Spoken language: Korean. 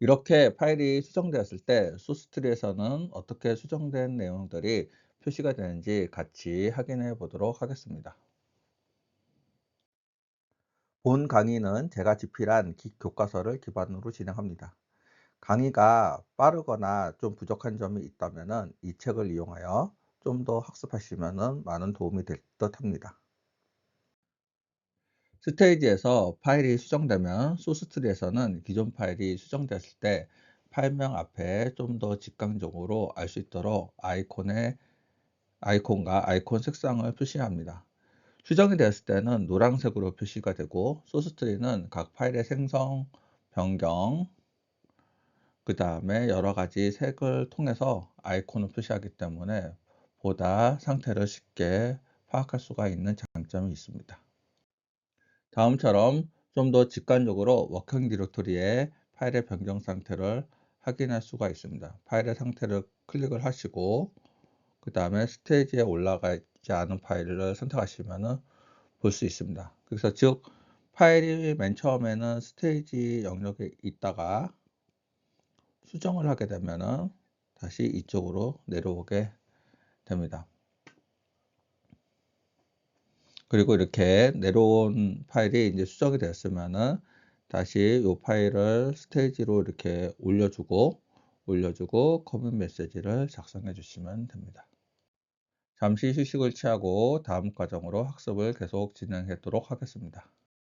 이렇게 파일이 수정되었을 때 소스트리에서는 어떻게 수정된 내용들이 표시가 되는지 같이 확인해 보도록 하겠습니다. 본 강의는 제가 집필한 교과서를 기반으로 진행합니다. 강의가 빠르거나 좀 부족한 점이 있다면 이 책을 이용하여 좀 더 학습하시면 많은 도움이 될 듯 합니다. 스테이지에서 파일이 수정되면 소스트리에서는 기존 파일이 수정되었을 때 파일명 앞에 좀 더 직관적으로 알 수 있도록 아이콘의 아이콘과 아이콘 색상을 표시합니다. 수정이 되었을 때는 노란색으로 표시가 되고 소스트리는 각 파일의 생성, 변경, 그 다음에 여러 가지 색을 통해서 아이콘을 표시하기 때문에 보다 상태를 쉽게 파악할 수가 있는 장점이 있습니다. 다음처럼 좀 더 직관적으로 워킹 디렉토리의 파일의 변경 상태를 확인할 수가 있습니다. 파일의 상태를 클릭을 하시고 그 다음에 스테이지에 올라가지 않은 파일을 선택하시면 볼 수 있습니다. 그래서 즉 파일이 맨 처음에는 스테이지 영역에 있다가 수정을 하게 되면 다시 이쪽으로 내려오게 됩니다. 그리고 이렇게 내려온 파일이 이제 수정이 되었으면은 다시 이 파일을 스테이지로 이렇게 올려주고 올려주고 커밋 메시지를 작성해 주시면 됩니다. 잠시 휴식을 취하고 다음 과정으로 학습을 계속 진행하도록 하겠습니다.